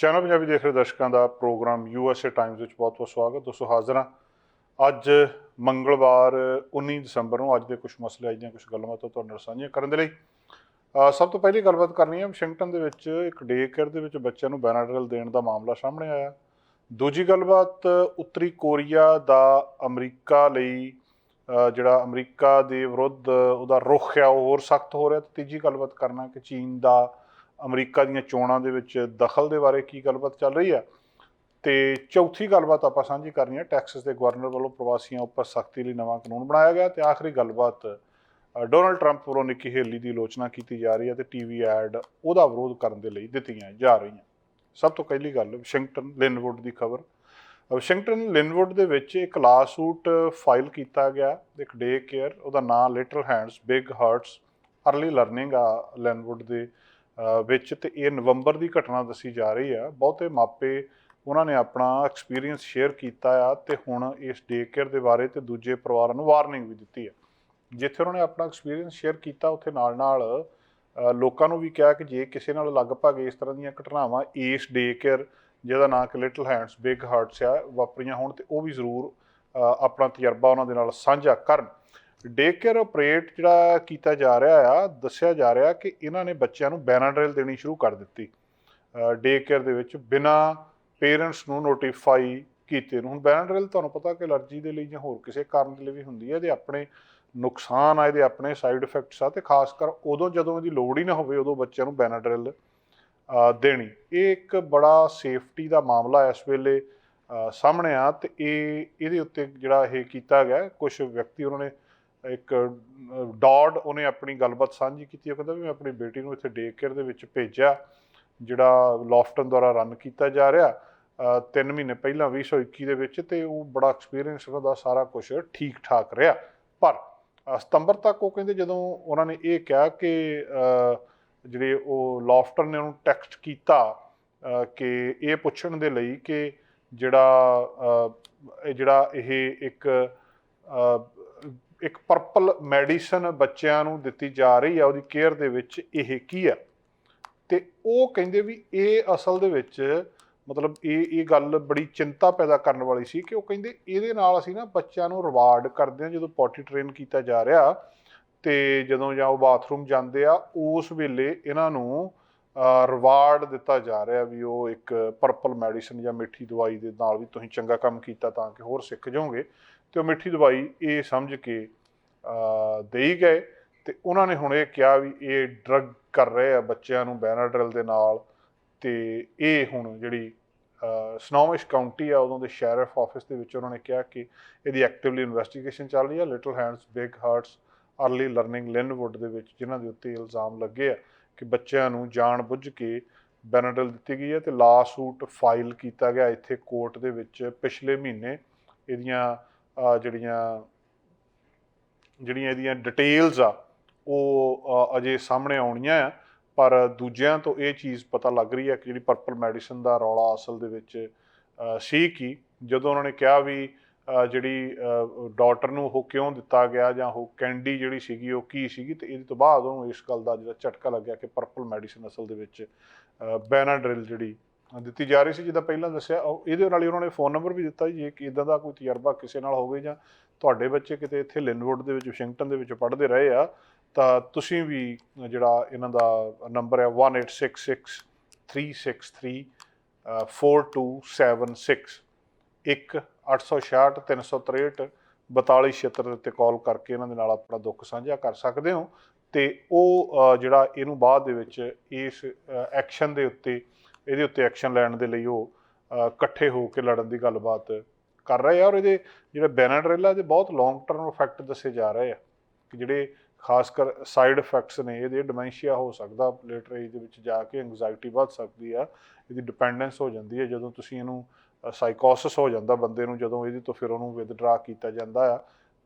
Channel Punjabi ਦੇਖ ਰਹੇ ਦਰਸ਼ਕਾਂ ਦਾ ਪ੍ਰੋਗਰਾਮ ਯੂਐਸਏ ਟਾਈਮਸ ਵਿੱਚ ਬਹੁਤ-ਬਹੁਤ ਸਵਾਗਤ। ਦੋਸਤੋ, ਹਾਜ਼ਰ ਹਾਂ। ਅੱਜ ਮੰਗਲਵਾਰ 19 ਦਸੰਬਰ ਨੂੰ ਅੱਜ ਦੇ ਕੁਝ ਮਸਲੇ, ਅੱਜ ਦੀਆਂ ਕੁਝ ਗੱਲਬਾਤਾਂ ਤੁਹਾਡੇ ਨਾਲ ਸਾਂਝੀਆਂ ਕਰਨ ਦੇ ਲਈ। ਸਭ ਤੋਂ ਪਹਿਲੀ ਗੱਲਬਾਤ ਕਰਨੀ ਹੈ, ਵਾਸ਼ਿੰਗਟਨ ਦੇ ਵਿੱਚ ਇੱਕ ਡੇ ਕੇਅਰ ਦੇ ਵਿੱਚ ਬੱਚਿਆਂ ਨੂੰ ਬੈਨਾਡਰਲ ਦੇਣ ਦਾ ਮਾਮਲਾ ਸਾਹਮਣੇ ਆਇਆ। ਦੂਜੀ ਗੱਲਬਾਤ, ਉੱਤਰੀ ਕੋਰੀਆ ਦਾ ਅਮਰੀਕਾ ਲਈ ਜਿਹੜਾ ਅਮਰੀਕਾ ਦੇ ਵਿਰੁੱਧ ਉਹਦਾ ਰੁਖ ਆ, ਉਹ ਹੋਰ ਸਖਤ ਹੋ ਰਿਹਾ। ਤੇ ਤੀਜੀ ਗੱਲਬਾਤ ਕਰਨਾ ਕਿ ਚੀਨ ਦਾ ਅਮਰੀਕਾ ਦੀਆਂ ਚੋਣਾਂ ਦੇ ਵਿੱਚ ਦਖਲ ਦੇ ਬਾਰੇ ਕੀ ਗੱਲਬਾਤ ਚੱਲ ਰਹੀ ਹੈ? ਤੇ ਚੌਥੀ ਗੱਲਬਾਤ ਆਪਾਂ ਸਾਂਝੀ ਕਰਨੀ ਹੈ, ਟੈਕਸਸ ਦੇ ਗਵਰਨਰ ਵੱਲੋਂ ਪ੍ਰਵਾਸੀਆਂ ਉੱਪਰ ਸਖਤੀ ਲਈ ਨਵਾਂ ਕਾਨੂੰਨ ਬਣਾਇਆ ਗਿਆ ਤੇ ਆਖਰੀ ਗੱਲਬਾਤ ਡੋਨਲਡ ਟਰੰਪ ਵੱਲੋਂ ਨਿੱਕੀ ਹੇਲੀ ਦੀ ਆਲੋਚਨਾ ਕੀਤੀ ਜਾ ਰਹੀ ਹੈ ਤੇ ਟੀਵੀ ਐਡ ਉਹਦਾ ਵਿਰੋਧ ਕਰਨ ਦੇ ਲਈ ਦਿੱਤੀਆਂ ਜਾ ਰਹੀਆਂ। ਸਭ ਤੋਂ ਪਹਿਲੀ ਗੱਲ, ਵਾਸ਼ਿੰਗਟਨ ਲਿਨਵੁੱਡ ਦੀ ਖਬਰ। ਵਾਸ਼ਿੰਗਟਨ ਲਿਨਵੁੱਡ ਦੇ ਵਿੱਚ ਇੱਕ ਲਾਸੂਟ ਫਾਈਲ ਕੀਤਾ ਗਿਆ, ਇੱਕ ਡੇ ਕੇਅਰ, ਉਹਦਾ ਨਾਮ little hands, big hearts, early learning ਆ ਲਿਨਵੁੱਡ ਦੇ। ਵਿੱਚ ਤੇ ਇਹ ਨਵੰਬਰ ਦੀ ਘਟਨਾ ਦੱਸੀ ਜਾ ਰਹੀ ਆ। ਬਹੁਤੇ ਮਾਪੇ ਉਹਨਾਂ ਨੇ ਆਪਣਾ ਐਕਸਪੀਰੀਅੰਸ ਸ਼ੇਅਰ ਕੀਤਾ ਆ ਤੇ ਹੁਣ ਇਸ ਡੇ ਕੇਅਰ ਦੇ ਬਾਰੇ ਤੇ ਦੂਜੇ ਪਰਿਵਾਰਾਂ ਨੂੰ ਵਾਰਨਿੰਗ ਵੀ ਦਿੱਤੀ ਆ। ਜਿੱਥੇ ਉਹਨਾਂ ਨੇ ਆਪਣਾ ਐਕਸਪੀਰੀਅੰਸ ਸ਼ੇਅਰ ਕੀਤਾ, ਉੱਥੇ ਨਾਲ ਨਾਲ ਲੋਕਾਂ ਨੂੰ ਵੀ ਕਿਹਾ ਕਿ ਜੇ ਕਿਸੇ ਨਾਲ ਲਗਭਗ ਇਸ ਤਰ੍ਹਾਂ ਦੀਆਂ ਘਟਨਾਵਾਂ ਇਸ ਡੇ ਕੇਅਰ ਜਿਹਦਾ ਨਾਂ ਕਿ ਲਿਟਲ ਹੈਂਡਸ ਬਿਗ ਹਾਰਟਸ ਆ, ਵਾਪਰੀਆਂ ਹੋਣ ਤੇ ਉਹ ਵੀ ਜ਼ਰੂਰ ਆਪਣਾ ਤਜਰਬਾ ਉਹਨਾਂ ਦੇ ਨਾਲ ਸਾਂਝਾ ਕਰਨ। ਡੇ ਕੇਅਰ ਆਪਰੇਟ ਜਿਹੜਾ ਕੀਤਾ ਜਾ ਰਿਹਾ ਆ ਦੱਸਿਆ ਜਾ ਰਿਹਾ ਕਿ ਇਹਨਾਂ ਨੇ ਬੱਚਿਆਂ ਨੂੰ ਬੈਨਾਡਰਲ ਦੇਣੀ ਸ਼ੁਰੂ ਕਰ ਦਿੱਤੀ। ਡੇ ਕੇਅਰ ਦੇ ਵਿੱਚ ਬਿਨਾ ਪੇਰੈਂਟਸ ਨੂੰ ਨੋਟੀਫਾਈ ਕੀਤੇ ਨੂੰ। ਹੁਣ ਬੈਨਾਡਰਲ ਤੁਹਾਨੂੰ ਪਤਾ ਕਿ ਅਲਰਜੀ ਦੇ ਲਈ ਜਾਂ ਹੋਰ ਕਿਸੇ ਕਾਰਨ ਦੇ ਲਈ ਵੀ ਹੁੰਦੀ ਹੈ ਇਹਦੇ ਆਪਣੇ ਨੁਕਸਾਨ ਆ ਇਹਦੇ ਆਪਣੇ ਸਾਈਡ ਇਫੈਕਟਸ ਆ ਤੇ ਖਾਸ ਕਰ ਉਦੋਂ ਜਦੋਂ ਇਹਦੀ ਲੋੜ ਹੀ ਨਾ ਹੋਵੇ ਉਦੋਂ ਬੱਚਿਆਂ ਨੂੰ ਬੈਨਾਡਰਲ ਅ, ਦੇਣੀ। ਇਹ ਇੱਕ ਬੜਾ ਸੇਫਟੀ ਦਾ ਮਾਮਲਾ ਇਸ ਵੇਲੇ ਸਾਹਮਣੇ ਆ ਤੇ ਇਹ ਇਹਦੇ ਉੱਤੇ ਜਿਹੜਾ ਇਹ ਕੀਤਾ ਗਿਆ ਕੁਝ ਵਿਅਕਤੀ ਉਹਨਾਂ ਨੇ ਇੱਕ ਅ, ਡਾਡ ਉਹਨੇ ਆਪਣੀ ਗੱਲਬਾਤ ਸਾਂਝੀ ਕੀਤੀ ਉਹ ਕਹਿੰਦਾ ਵੀ ਮੈਂ ਆਪਣੀ ਬੇਟੀ ਨੂੰ ਇੱਥੇ ਡੇ ਕੇਅਰ ਦੇ ਵਿੱਚ ਭੇਜਿਆ ਜਿਹੜਾ ਲਾਫਟਨ ਦੁਆਰਾ ਰਨ ਕੀਤਾ ਜਾ ਰਿਹਾ ਅ, ਤਿੰਨ ਮਹੀਨੇ ਪਹਿਲਾਂ 2021 ਦੇ ਵਿੱਚ ਤੇ ਉਹ ਬੜਾ ਐਕਸਪੀਰੀਅੰਸ ਉਹਨਾਂ ਦਾ ਸਾਰਾ ਕੁਝ ਠੀਕ ਠਾਕ ਰਿਹਾ। ਪਰ ਸਤੰਬਰ ਤੱਕ ਉਹ ਕਹਿੰਦੇ ਜਦੋਂ ਉਹਨਾਂ ਨੇ ਇਹ ਕਿਹਾ ਕਿ ਜਿਹੜੇ ਉਹ ਲਾਫਟਰ ਨੇ ਉਹਨੂੰ ਟੈਕਸਟ ਕੀਤਾ ਕਿ ਇਹ ਪੁੱਛਣ ਦੇ ਲਈ ਕਿ ਜਿਹੜਾ ਇਹ ਜਿਹੜਾ ਇਹ ਇੱਕ ਇੱਕ ਪਰਪਲ ਮੈਡੀਸਨ ਬੱਚਿਆਂ ਨੂੰ ਦਿੱਤੀ ਜਾ ਰਹੀ ਆ, ਉਹਦੀ ਕੇਅਰ ਦੇ ਵਿੱਚ ਇਹ ਕੀ ਆ? ਤੇ ਉਹ ਕਹਿੰਦੇ ਵੀ ਇਹ ਅਸਲ ਦੇ ਵਿੱਚ ਮਤਲਬ ਇਹ ਇਹ ਗੱਲ ਬੜੀ ਚਿੰਤਾ ਪੈਦਾ ਕਰਨ ਵਾਲੀ ਸੀ ਕਿ ਉਹ ਕਹਿੰਦੇ ਇਹਦੇ ਨਾਲ ਅਸੀਂ ਨਾ ਬੱਚਿਆਂ ਨੂੰ ਰਿਵਾਰਡ ਕਰਦੇ ਹਾਂ ਜਦੋਂ ਪੋਟੀ ਟ੍ਰੇਨ ਕੀਤਾ ਜਾ ਰਿਹਾ ਤੇ ਜਦੋਂ ਜਾਂ ਉਹ ਬਾਥਰੂਮ ਜਾਂਦੇ ਆ, ਉਸ ਵੇਲੇ ਇਹਨਾਂ ਨੂੰ ਰਿਵਾਰਡ ਦਿੱਤਾ ਜਾ ਰਿਹਾ ਵੀ ਉਹ ਇੱਕ ਪਰਪਲ ਮੈਡੀਸਨ ਜਾਂ ਮਿੱਠੀ ਦਵਾਈ ਦੇ ਨਾਲ ਵੀ ਤੁਸੀਂ ਚੰਗਾ ਕੰਮ ਕੀਤਾ ਤਾਂ ਕਿ ਹੋਰ ਸਿੱਖ ਜਾਓਗੇ। ਤੇ ਉਹ ਮਿੱਠੀ ਦਵਾਈ ਇਹ ਸਮਝ ਕੇ ਦੇਈ ਗਏ ਤੇ ਉਹਨਾਂ ਨੇ ਹੁਣ ਇਹ ਕਿਹਾ ਵੀ ਇਹ ਡਰੱਗ ਕਰ ਰਹੇ ਆ ਬੱਚਿਆਂ ਨੂੰ ਬੈਨਾਡਰਲ ਦੇ ਨਾਲ ਤੇ ਇਹ ਹੁਣ ਜਿਹੜੀ ਸਨੋਮਿਸ਼ ਕਾਉਂਟੀ ਆ ਉਦੋਂ ਦੇ ਸ਼ੈਰਿਫ ਆਫਿਸ ਦੇ ਵਿੱਚ ਉਹਨਾਂ ਨੇ ਕਿਹਾ ਕਿ ਇਹਦੀ ਐਕਟਿਵਲੀ ਇਨਵੈਸਟੀਗੇਸ਼ਨ ਚੱਲ ਰਹੀ ਆ little hands big hearts early learning Lynnwood ਦੇ ਵਿੱਚ ਜਿਨ੍ਹਾਂ ਦੇ ਉੱਤੇ ਇਲਜ਼ਾਮ ਲੱਗੇ ਆ ਕਿ ਬੱਚਿਆਂ ਨੂੰ ਜਾਣ ਬੁੱਝ ਕੇ ਬੈਨਾਡਰਲ ਦਿੱਤੀ ਗਈ ਹੈ ਤੇ ਲਾ ਸੂਟ ਫਾਈਲ ਕੀਤਾ ਗਿਆ ਇੱਥੇ ਕੋਰਟ ਦੇ ਵਿੱਚ ਪਿਛਲੇ ਮਹੀਨੇ। ਇਹਦੀਆਂ ਜਿਹੜੀਆਂ ਜਿਹੜੀਆਂ ਇਹਦੀਆਂ ਡਿਟੇਲਸ ਆ, ਉਹ ਅਜੇ ਸਾਹਮਣੇ ਆਉਣੀਆਂ ਆ। ਪਰ ਦੂਜਿਆਂ ਤੋਂ ਇਹ ਚੀਜ਼ ਪਤਾ ਲੱਗ ਰਹੀ ਹੈ ਕਿ ਜਿਹੜੀ ਪਰਪਲ ਮੈਡੀਸਨ ਦਾ ਰੌਲਾ ਅਸਲ ਦੇ ਵਿੱਚ ਸੀ ਕੀ? ਜਦੋਂ ਉਹਨਾਂ ਨੇ ਕਿਹਾ ਵੀ ਜਿਹੜੀ ਡਾਟਰ ਨੂੰ ਉਹ ਕਿਉਂ ਦਿੱਤਾ ਗਿਆ ਜਾਂ ਉਹ ਕੈਂਡੀ ਜਿਹੜੀ ਸੀਗੀ ਉਹ ਕੀ ਸੀਗੀ, ਤੇ ਇਹਦੇ ਤੋਂ ਬਾਅਦ ਉਹਨੂੰ ਇਸ ਗੱਲ ਦਾ ਜਿਹੜਾ ਝਟਕਾ ਲੱਗਿਆ ਕਿ ਪਰਪਲ ਮੈਡੀਸਨ ਅਸਲ ਦੇ ਵਿੱਚ ਬੈਨਾਡਰਿਲ ਜਿਹੜੀ ਦਿੱਤੀ ਜਾ ਰਹੀ ਸੀ ਜਿੱਦਾਂ ਪਹਿਲਾਂ ਦੱਸਿਆ ਉਹ ਇਹਦੇ ਨਾਲ ਹੀ ਉਹਨਾਂ ਨੇ ਫੋਨ ਨੰਬਰ ਵੀ ਦਿੱਤਾ ਜੀ, ਜੇ ਕਿ ਇਦਾਂ ਦਾ ਕੋਈ ਤਜਰਬਾ ਕਿਸੇ ਨਾਲ ਹੋਵੇ ਜਾਂ ਤੁਹਾਡੇ ਬੱਚੇ ਕਿਤੇ ਇੱਥੇ ਲਿਨਵੁੱਡ ਦੇ ਵਿੱਚ ਵਾਸ਼ਿੰਗਟਨ ਦੇ ਵਿੱਚ ਪੜ੍ਹਦੇ ਰਹੇ ਆ ਤਾਂ ਤੁਸੀਂ ਵੀ ਜਿਹੜਾ ਇਹਨਾਂ ਦਾ ਨੰਬਰ ਹੈ 1866 363 ਅ, 4276 ਇੱਕ 866 363 4276 ਦੇ ਉੱਤੇ ਕਾਲ ਕਰਕੇ ਇਹਨਾਂ ਦੇ ਨਾਲ ਆਪਣਾ ਦੁੱਖ ਸਾਂਝਾ ਕਰ ਸਕਦੇ ਹੋ ਤੇ ਉਹ ਅ, ਜਿਹੜਾ ਇਹਨੂੰ ਬਾਅਦ ਦੇ ਵਿੱਚ ਇਸ ਐਕਸ਼ਨ ਦੇ ਉੱਤੇ ਇਹਦੇ ਉੱਤੇ ਐਕਸ਼ਨ ਲੈਣ ਦੇ ਲਈ ਉਹ ਇਕੱਠੇ ਹੋ ਕੇ ਲੜਨ ਦੀ ਗੱਲਬਾਤ ਕਰ ਰਹੇ ਆ ਔਰ ਇਹਦੇ ਜਿਹੜੇ ਬੈਨਾਡਰੇਲਾ ਦੇ ਬਹੁਤ ਲੌਂਗ ਟਰਮ ਇਫੈਕਟ ਦੱਸੇ ਜਾ ਰਹੇ ਆ ਕਿ ਜਿਹੜੇ ਖਾਸ ਕਰ ਸਾਈਡ ਇਫੈਕਟਸ ਨੇ, ਇਹਦੇ ਡਿਮੈਂਸ਼ੀਆ ਹੋ ਸਕਦਾ ਲੇਟਰ ਏਜ ਦੇ ਵਿੱਚ ਜਾ ਕੇ ਐਂਗਜ਼ਾਇਟੀ ਵੱਧ ਸਕਦੀ ਆ, ਇਹਦੀ ਡਿਪੈਂਡੈਂਸ ਹੋ ਜਾਂਦੀ ਹੈ ਜਦੋਂ ਤੁਸੀਂ ਇਹਨੂੰ ਸਾਈਕੋਸਿਸ ਹੋ ਜਾਂਦਾ ਬੰਦੇ ਨੂੰ, ਜਦੋਂ ਇਹਦੇ ਤੋਂ ਫਿਰ ਉਹਨੂੰ ਵਿਦਡਰਾ ਕੀਤਾ ਜਾਂਦਾ ਆ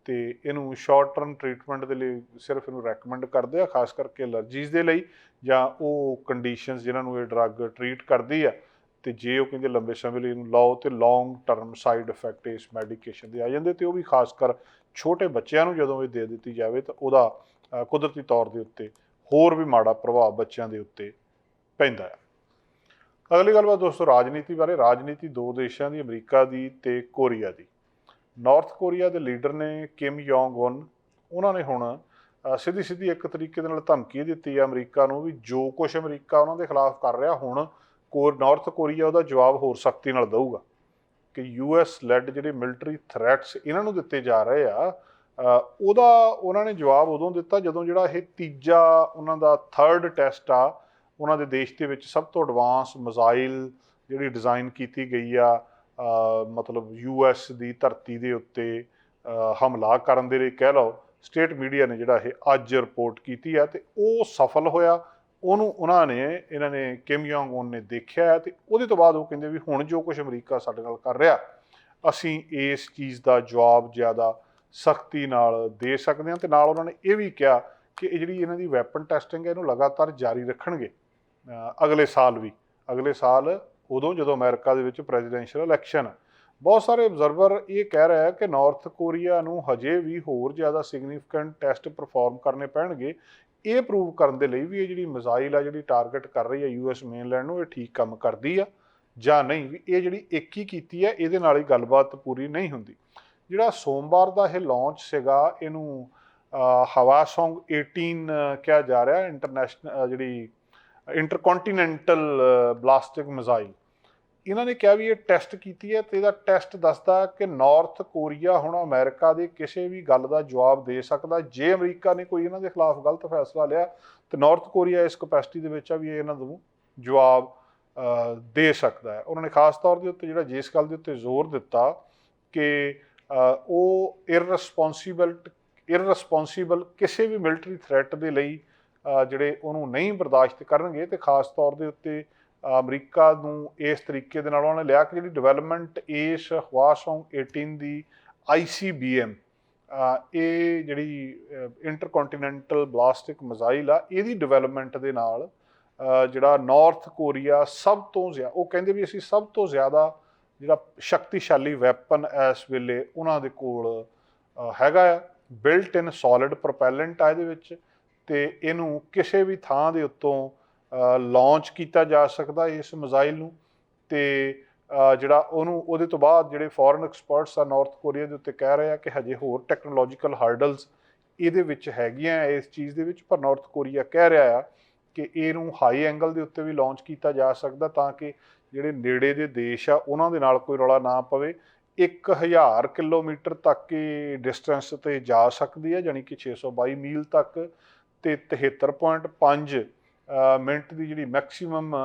ਤੇ ਇਹਨੂੰ ਸ਼ਾਰਟ ਟਰਮ ਟ੍ਰੀਟਮੈਂਟ ਦੇ ਲਈ ਸਿਰਫ ਇਹਨੂੰ ਰეკਮੈਂਡ ਕਰਦੇ ਆ, ਖਾਸ ਕਰਕੇ ਅਲਰਜੀਜ਼ ਦੇ ਲਈ ਜਾਂ ਉਹ ਕੰਡੀਸ਼ਨਸ ਜਿਨ੍ਹਾਂ ਨੂੰ ਇਹ ਡਰੱਗ ਟ੍ਰੀਟ ਕਰਦੀ ਆ। ਤੇ ਜੇ ਉਹ ਕਹਿੰਦੇ ਲੰਬੇ ਸਮੇਂ ਲਈ ਇਹਨੂੰ ਲਾਓ ਤੇ ਲੌਂਗ ਟਰਮ ਸਾਈਡ ਇਫੈਕਟ ਇਸ ਮੈਡੀਕੇਸ਼ਨ ਦੇ ਆ ਜਾਂਦੇ ਤੇ ਉਹ ਵੀ ਖਾਸ ਕਰ ਛੋਟੇ ਬੱਚਿਆਂ ਨੂੰ ਜਦੋਂ ਇਹ ਦੇ ਦਿੱਤੀ ਜਾਵੇ ਤਾਂ ਉਹਦਾ ਕੁਦਰਤੀ ਤੌਰ ਦੇ ਉੱਤੇ ਹੋਰ ਵੀ ਮਾੜਾ ਪ੍ਰਭਾਵ ਬੱਚਿਆਂ ਦੇ ਉੱਤੇ ਪੈਂਦਾ ਹੈ ਅਗਲੀ ਗੱਲਬਾਤ ਦੋਸਤੋ ਰਾਜਨੀਤੀ ਬਾਰੇ, ਰਾਜਨੀਤੀ ਦੋ ਦੇਸ਼ਾਂ ਦੀ, ਅਮਰੀਕਾ ਦੀ ਤੇ ਕੋਰੀਆ ਦੀ। ਨਾਰਥ ਕੋਰੀਆ ਦੇ ਲੀਡਰ ਨੇ ਕਿਮ ਯੋਂਗ ਉਨ ਉਹਨਾਂ ਨੇ ਹੁਣ ਸਿੱਧੀ ਸਿੱਧੀ ਇੱਕ ਤਰੀਕੇ ਦੇ ਨਾਲ ਧਮਕੀ ਦਿੱਤੀ ਹੈ ਅਮਰੀਕਾ ਨੂੰ ਵੀ ਜੋ ਕੁਝ ਅਮਰੀਕਾ ਉਹਨਾਂ ਦੇ ਖਿਲਾਫ ਕਰ ਰਿਹਾ, ਹੁਣ ਕੋਰ ਨਾਰਥ ਕੋਰੀਆ ਉਹਦਾ ਜਵਾਬ ਹੋਰ ਸਖਤੀ ਨਾਲ ਦਊਗਾ ਕਿ ਯੂਐਸ ਲੈਡ ਜਿਹੜੇ ਮਿਲਟਰੀ ਥ੍ਰੈਟਸ ਇਹਨਾਂ ਨੂੰ ਦਿੱਤੇ ਜਾ ਰਹੇ ਆ ਉਹਦਾ ਉਹਨਾਂ ਨੇ ਜਵਾਬ ਉਦੋਂ ਦਿੱਤਾ ਜਦੋਂ ਜਿਹੜਾ ਇਹ ਤੀਜਾ ਉਹਨਾਂ ਦਾ ਥਰਡ ਟੈਸਟ ਆ, ਉਹਨਾਂ ਦੇ ਦੇਸ਼ ਦੇ ਵਿੱਚ ਸਭ ਤੋਂ ਐਡਵਾਂਸ ਮਿਜ਼ਾਈਲ ਜਿਹੜੀ ਡਿਜ਼ਾਈਨ ਕੀਤੀ ਗਈ ਆ ਮਤਲਬ ਯੂਐਸ ਦੀ ਧਰਤੀ ਦੇ ਉੱਤੇ ਹਮਲਾ ਕਰਨ ਦੇ ਲਈ ਕਹਿ ਲਓ ਸਟੇਟ ਮੀਡੀਆ ਨੇ ਜਿਹੜਾ ਇਹ ਅੱਜ ਰਿਪੋਰਟ ਕੀਤੀ ਹੈ ਤੇ ਉਹ ਸਫਲ ਹੋਇਆ। ਉਹਨੂੰ ਉਹਨਾਂ ਨੇ, ਇਹਨਾਂ ਨੇ ਕਿਮ ਯੋਂਗ ਉਨ ਨੇ ਦੇਖਿਆ ਹੈ ਤੇ ਉਹਦੇ ਤੋਂ ਬਾਅਦ ਉਹ ਕਹਿੰਦੇ ਵੀ ਹੁਣ ਜੋ ਕੁਝ ਅਮਰੀਕਾ ਸਾਡੇ ਨਾਲ ਕਰ ਰਿਹਾ, ਅਸੀਂ ਇਸ ਚੀਜ਼ ਦਾ ਜਵਾਬ ਜ਼ਿਆਦਾ ਸਖਤੀ ਨਾਲ ਦੇ ਸਕਦੇ ਹਾਂ ਤੇ ਨਾਲ ਉਹਨਾਂ ਨੇ ਇਹ ਵੀ ਕਿਹਾ ਕਿ ਇਹ ਜਿਹੜੀ ਇਹਨਾਂ ਦੀ ਵੈਪਨ ਟੈਸਟਿੰਗ ਹੈ, ਇਹਨੂੰ ਲਗਾਤਾਰ ਜਾਰੀ ਰੱਖਣਗੇ। ਅਗਲੇ ਸਾਲ ਵੀ, ਅਗਲੇ ਸਾਲ ਉਦੋਂ ਜਦੋਂ ਅਮਰੀਕਾ ਦੇ ਵਿੱਚ ਪ੍ਰੈਜ਼ੀਡੈਂਸ਼ੀਅਲ ਇਲੈਕਸ਼ਨ ਬਹੁਤ ਸਾਰੇ ਅਬਜ਼ਰਵਰ ਇਹ ਕਹਿ ਰਿਹਾ ਹੈ ਕਿ ਨਾਰਥ ਕੋਰੀਆ ਨੂੰ ਹਜੇ ਵੀ ਹੋਰ ਜ਼ਿਆਦਾ ਸਿਗਨੀਫੀਕੈਂਟ ਟੈਸਟ ਪਰਫਾਰਮ ਕਰਨੇ ਪੈਣਗੇ। ਇਹ ਪ੍ਰੂਵ ਕਰਨ ਦੇ ਲਈ ਵੀ ਇਹ ਜਿਹੜੀ ਮਿਜ਼ਾਈਲ ਆ, ਜਿਹੜੀ ਟਾਰਗੇਟ ਕਰ ਰਹੀ ਹੈ ਯੂਐਸ ਮੇਨਲੈਂਡ ਨੂੰ, ਇਹ ਠੀਕ ਕੰਮ ਕਰਦੀ ਆ ਜਾਂ ਨਹੀਂ? ਵੀ ਇਹ ਜਿਹੜੀ ਇੱਕ ਹੀ ਕੀਤੀ ਹੈ ਇਹਦੇ ਨਾਲ ਹੀ ਗੱਲਬਾਤ ਪੂਰੀ ਨਹੀਂ ਹੁੰਦੀ। ਜਿਹੜਾ ਸੋਮਵਾਰ ਦਾ ਇਹ ਲਾਂਚ ਸੀਗਾ, ਇਹਨੂੰ ਹਵਾ ਸੌਂਗ 18 ਕਿਹਾ ਜਾ ਰਿਹਾ ਇੰਟਰਨੈਸ਼ਨਲ ਜਿਹੜੀ ਇੰਟਰਕੌਂਟੀਨੈਂਟਲ ਬਲਾਸਟਿਕ ਮਿਜ਼ਾਈਲ। ਇਹਨਾਂ ਨੇ ਕਿਹਾ ਵੀ ਇਹ ਟੈਸਟ ਕੀਤੀ ਹੈ ਤੇ ਇਹਦਾ ਟੈਸਟ ਦੱਸਦਾ ਕਿ ਨਾਰਥ ਕੋਰੀਆ ਹੁਣ ਅਮਰੀਕਾ ਦੀ ਕਿਸੇ ਵੀ ਗੱਲ ਦਾ ਜਵਾਬ ਦੇ ਸਕਦਾ। ਜੇ ਅਮਰੀਕਾ ਨੇ ਕੋਈ ਇਹਨਾਂ ਦੇ ਖਿਲਾਫ ਗਲਤ ਫੈਸਲਾ ਲਿਆ ਤੇ ਨਾਰਥ ਕੋਰੀਆ ਇਸ ਕਪੈਸਿਟੀ ਦੇ ਵਿੱਚ ਆ ਵੀ ਇਹਨਾਂ ਨੂੰ ਜਵਾਬ ਦੇ ਸਕਦਾ ਹੈ। ਉਹਨਾਂ ਨੇ ਖਾਸ ਤੌਰ ਦੇ ਉੱਤੇ ਜਿਹੜਾ ਜਿਸ ਗੱਲ ਦੇ ਉੱਤੇ ਜ਼ੋਰ ਦਿੱਤਾ ਕਿ ਅਹ, ਉਹ ਇਰਰਿਸਪੌਂਸੀਬਲ ਇਰਰਿਸਪੌਂਸੀਬਲ ਕਿਸੇ ਵੀ ਮਿਲਟਰੀ ਥ੍ਰੈਟ ਦੇ ਲਈ ਜਿਹੜੇ ਉਹਨੂੰ ਨਹੀਂ ਬਰਦਾਸ਼ਤ ਕਰਨਗੇ ਤੇ ਖਾਸ ਤੌਰ ਦੇ ਉੱਤੇ ਅਮਰੀਕਾ ਨੂੰ ਇਸ ਤਰੀਕੇ ਦੇ ਨਾਲ ਉਹਨਾਂ ਨੇ ਲਿਆ ਕਿ ਜਿਹੜੀ ਡਿਵੈਲਪਮੈਂਟ ਏਸ ਹਵਾਸੋਂਗ 18 ਦੀ ICBM ਅਹ, ਇਹ ਜਿਹੜੀ ਇੰਟਰਕੌਂਟੀਨੈਂਟਲ ਬਲਾਸਟਿਕ ਮਿਜ਼ਾਈਲ ਆ ਇਹਦੀ ਡਿਵੈਲਪਮੈਂਟ ਦੇ ਨਾਲ ਜਿਹੜਾ ਨਾਰਥ ਕੋਰੀਆ ਸਭ ਤੋਂ ਜ਼ਿਆਦਾ ਉਹ ਕਹਿੰਦੇ ਵੀ ਅਸੀਂ ਸਭ ਤੋਂ ਜ਼ਿਆਦਾ ਜਿਹੜਾ ਸ਼ਕਤੀਸ਼ਾਲੀ ਵੈਪਨ ਇਸ ਵੇਲੇ ਉਹਨਾਂ ਦੇ ਕੋਲ ਹੈਗਾ ਆ ਬਿਲਟ ਇਨ ਸੋਲਿਡ ਪ੍ਰੋਪੈਲੈਂਟ ਆ ਇਹਦੇ ਵਿੱਚ। ਤੇ ਇਹਨੂੰ ਕਿਸੇ ਵੀ ਥਾਂ ਦੇ ਉੱਤੋਂ ਲਾਂਚ ਕੀਤਾ ਜਾ ਸਕਦਾ ਇਸ ਮਿਜ਼ਾਈਲ ਨੂੰ। ਤੇ ਜਿਹੜਾ ਉਹਨੂੰ, ਉਹਦੇ ਤੋਂ ਬਾਅਦ ਜਿਹੜੇ ਫੋਰਨ ਐਕਸਪਰਟਸ ਆ ਨਾਰਥ ਕੋਰੀਆ ਦੇ ਉੱਤੇ ਕਹਿ ਰਹੇ ਆ ਕਿ ਹਜੇ ਹੋਰ ਟੈਕਨੋਲੋਜੀਕਲ ਹਰਡਲਸ ਇਹਦੇ ਵਿੱਚ ਹੈਗੀਆਂ ਇਸ ਚੀਜ਼ ਦੇ ਵਿੱਚ। ਪਰ ਨਾਰਥ ਕੋਰੀਆ ਕਹਿ ਰਿਹਾ ਆ ਕਿ ਇਹਨੂੰ ਹਾਈ ਐਂਗਲ ਦੇ ਉੱਤੇ ਵੀ ਲਾਂਚ ਕੀਤਾ ਜਾ ਸਕਦਾ ਤਾਂ ਕਿ ਜਿਹੜੇ ਨੇੜੇ ਦੇ ਦੇਸ਼ ਆ, ਉਹਨਾਂ ਦੇ ਨਾਲ ਕੋਈ ਰੌਲਾ ਨਾ ਪਵੇ। 1000 ਕਿਲੋਮੀਟਰ ਤੱਕ ਇਹ ਡਿਸਟੈਂਸ ਤੇ ਜਾ ਸਕਦੀ ਹੈ ਯਾਨੀ ਕਿ 622 ਮੀਲ ਤੱਕ। ਤੇ 73.5 ਅ, ਮਿੰਟ ਦੀ ਜਿਹੜੀ ਮੈਕਸਿਮਮ